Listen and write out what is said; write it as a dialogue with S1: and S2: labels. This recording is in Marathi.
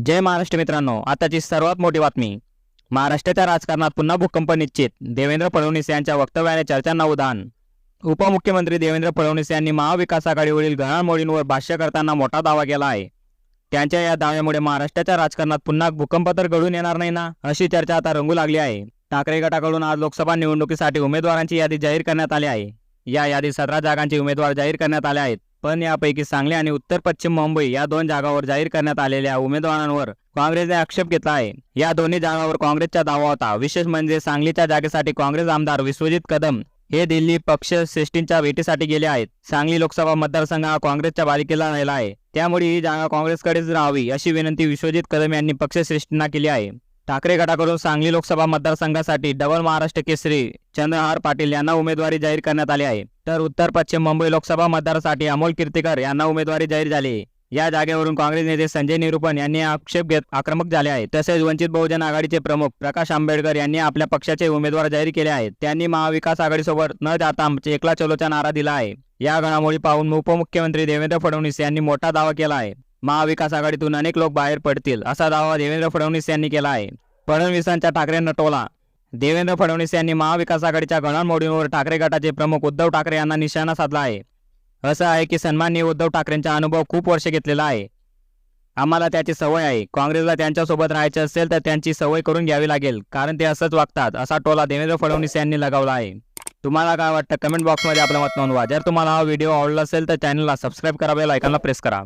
S1: जय महाराष्ट्र मित्रांनो आताची सर्वात मोठी बातमी. महाराष्ट्राच्या राजकारणात पुन्हा भूकंप निश्चित देवेंद्र फडणवीस यांच्या वक्तव्याने चर्चांना उधाण. उपमुख्यमंत्री देवेंद्र फडणवीस यांनी महाविकास आघाडीवरील घडामोडींवर भाष्य करताना मोठा दावा केला आहे. त्यांच्या या दाव्यामुळे महाराष्ट्राच्या राजकारणात पुन्हा भूकंप तर घडून येणार नाही ना अशी चर्चा आता रंगू लागली आहे. ठाकरे गटाकडून आज लोकसभा निवडणुकीसाठी उमेदवारांची यादी जाहीर करण्यात आली आहे. या यादीत सतरा जागांचे उमेदवार जाहीर करण्यात आले आहेत. पण यापैकी सांगली आणि उत्तर पश्चिम मुंबई या दोन जागांवर जाहीर करण्यात आलेल्या उमेदवारांवर काँग्रेसने आक्षेप घेतला आहे. या दोन्ही जागांवर काँग्रेसचा दावा होता. विशेष म्हणजे सांगलीच्या जागेसाठी काँग्रेस आमदार विश्वजित कदम हे दिल्ली पक्ष श्रेष्ठींच्या भेटीसाठी गेले आहेत. सांगली लोकसभा मतदारसंघ हा काँग्रेसच्या बालिकेला राहिला आहे. त्यामुळे ही जागा काँग्रेसकडेच राहावी अशी विनंती विश्वजित कदम यांनी पक्षश्रेष्ठींना केली आहे. ठाकरे गटाकडून सांगली लोकसभा मतदारसंघासाठी डबल महाराष्ट्र केसरी चंद्रहार पाटील यांना उमेदवारी जाहीर करण्यात आली आहे. तर उत्तर पश्चिम मुंबई लोकसभा मतदारासाठी अमोल कीर्तीकर यांना उमेदवारी जाहीर झाली. या जागेवरून काँग्रेस नेते संजय निरुपण यांनी आक्षेप घेत आक्रमक झाले आहेत. तसेच वंचित बहुजन आघाडीचे प्रमुख प्रकाश आंबेडकर यांनी आपल्या पक्षाचे उमेदवार जाहीर केले आहेत. त्यांनी महाविकास आघाडीसोबत न जाता एकला चलोचा नारा दिला आहे. या घडामोडी पाहून उपमुख्यमंत्री देवेंद्र फडणवीस यांनी मोठा दावा केला आहे. महाविकास आघाडीतून अनेक लोक बाहेर पडतील असा दावा देवेंद्र फडणवीस यांनी केला आहे. फडणवीसांच्या ठाकरेंना टोला. देवेंद्र फडणवीस यांनी महाविकास आघाडीच्या घडामोडींवर ठाकरे गटाचे प्रमुख उद्धव ठाकरे यांना निशाणा साधला आहे. असं आहे की सन्माननीय उद्धव ठाकरेंचा अनुभव खूप वर्ष घेतलेला आहे. आम्हाला त्याची सवय आहे. काँग्रेसला त्यांच्यासोबत राहायचे असेल तर त्यांची सवय करून घ्यावी लागेल कारण ते असंच वागतात असा टोला देवेंद्र फडणवीस यांनी लगावला आहे. तुम्हाला काय वाटतं? कमेंट बॉक्समध्ये आपलं मत नोंदवा. जर तुम्हाला हा व्हिडिओ आवडला असेल तर चॅनलला सबस्क्राईब करा बेल आयकॉनला प्रेस करा.